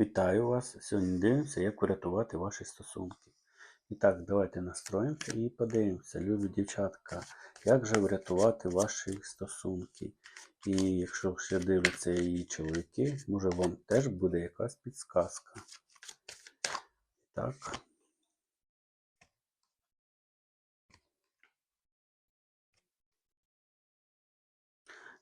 Вітаю вас! Сьогодні дивимося, як врятувати ваші стосунки. І так, давайте настроїмося і подивимося, любі дівчатка, як же врятувати ваші стосунки. І якщо ще дивляться її чоловіки, може вам теж буде якась підсказка. Так.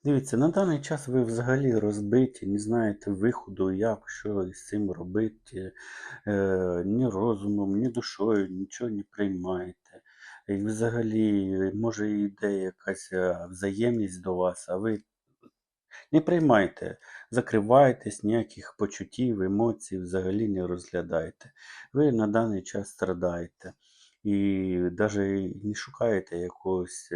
Дивіться, на даний час ви взагалі розбиті, не знаєте виходу, як, що із цим робити, е, ні розумом, ні душою, нічого не приймаєте. І взагалі, може йде якась е, взаємність до вас, а ви не приймайте, закриваєтесь, ніяких почуттів, емоцій взагалі не розглядаєте. Ви на даний час страдаєте і навіть не шукаєте якогось.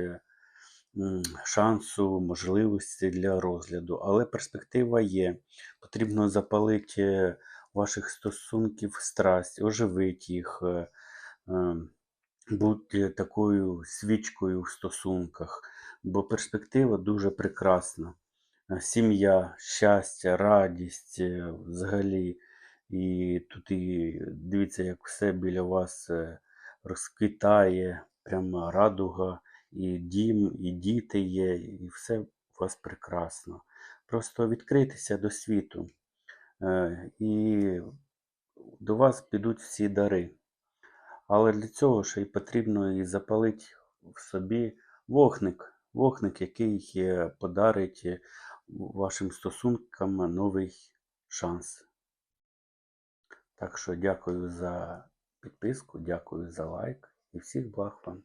Шансу, можливості для розгляду, але перспектива є. Потрібно запалити ваших стосунків страсть, оживити їх, е, е, бути такою свічкою в стосунках, бо перспектива дуже прекрасна. Е, Сім'я, щастя, радість взагалі. І тут і дивіться, як все біля вас розквітає, прямо радуга, і дім, і діти є, і все у вас прекрасно. Просто відкритися до світу, е, і до вас підуть всі дари. Але для цього ще й потрібно і запалити в собі вогник, вогник, який подарить вашим стосункам новий шанс. Так що дякую за підписку, дякую за лайк і всіх благ вам.